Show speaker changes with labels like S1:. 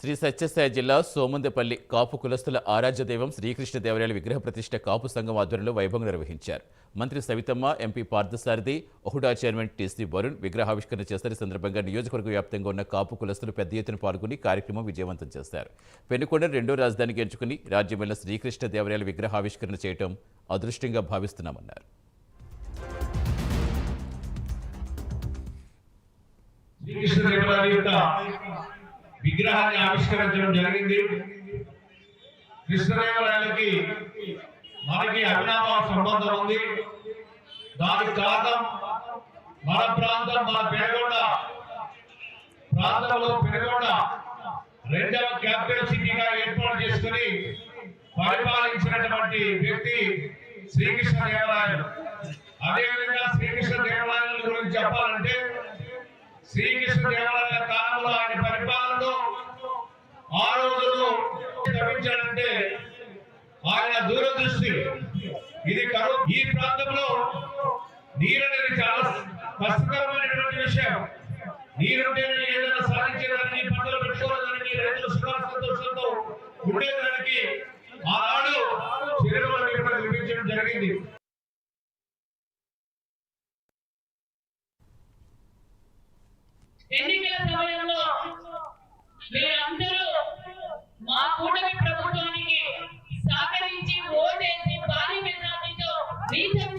S1: శ్రీ సత్యసాయి జిల్లా సోమందపల్లి కాపు కులస్తుల ఆరాధ్య దైవం శ్రీకృష్ణదేవరాయల విగ్రహ ప్రతిష్ట కాపు సంఘం ఆధ్వర్యంలో వైభవంగా నిర్వహించారు. మంత్రి సవితమ్మ ఎంపీ పార్థసారథి ఒహుడా చైర్మన్ టీసీ వరుణ్ విగ్రహావిష్కరణ చేస్తారు. సందర్భంగా నియోజకవర్గ వ్యాప్తంగా ఉన్న కాపు కులస్తులు పెద్ద ఎత్తున పాల్గొని కార్యక్రమం విజయవంతం చేశారు పెనుకొండ రెండో రాజధానికి ఎంచుకుని రాజ్యమైన శ్రీకృష్ణదేవరాయల విగ్రహావిష్కరణ చేయడం అదృష్టంగా భావిస్తున్నామన్నారు.
S2: శ్రీకృష్ణదేవరాయ యొక్క విగ్రహాన్ని ఆవిష్కరించడం జరిగింది. కృష్ణదేవరాయలకి మనకి అభినామ సంబంధం ఉంది. దానికి కారణం మన ప్రాంతం మన పెరగొండ ప్రాంతంలో పెరగొండ రెండవ క్యాపిటల్ సిటీగా ఏర్పాటు చేసుకుని పరిపాలించినటువంటి వ్యక్తి శ్రీకృష్ణదేవరాయలు. అదేవిధంగా శ్రీకృష్ణదేవరాయల గురించి చెప్పాలంటే శ్రీకృష్ణ దేవాలయ వాళ్ళ దూరదృష్టి ఇది కరు ఈ ప్రాంతంలో నీరు అనేది చాలా కష్టకరమైనటువంటి విషయం. నీరుంటేనే ఏదైనా సాధించేదానికి పంటలు పెట్టుకోవడానికి రైతులు సుఖ సంతోషంతో ఉండేదానికి ఆనాడు చర్యలు నిర్మించడం జరిగింది.
S3: ఎన్నికల సమయంలో మీరందరూ మా కూటమి வீட்டை